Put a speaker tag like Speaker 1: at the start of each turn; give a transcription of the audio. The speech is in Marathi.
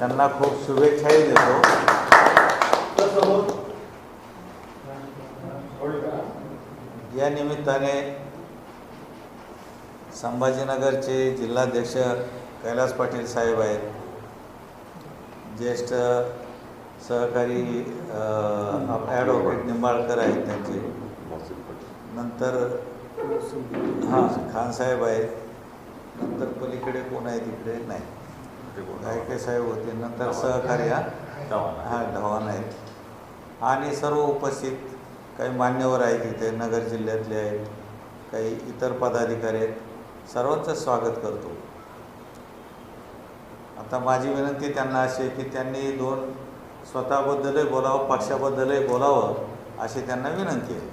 Speaker 1: त्यांना खूप शुभेच्छाही देतो. या निमित्ताने संभाजीनगरचे जिल्हाध्यक्ष कैलास पाटील साहेब आहेत. ज्येष्ठ सहकारी ॲडव्होकेट निंबाळकर आहेत त्यांचे. नंतर हां खानसाहेब आहेत. नंतर पलीकडे कोण आहे तिकडे? नाही. गायके साहेब होते. नंतर सहकारी हा? हां ढवाण आहेत. आणि सर्व उपस्थित काही मान्यवर आहेत इथे नगर जिल्ह्यातले आहेत काही इतर पदाधिकारी आहेत. सर्वांचं स्वागत करतो. आता माझी विनंती त्यांना अशी आहे की त्यांनी दोन स्वतःबद्दलही बोलावं पक्षाबद्दलही बोलावं अशी त्यांना विनंती आहे.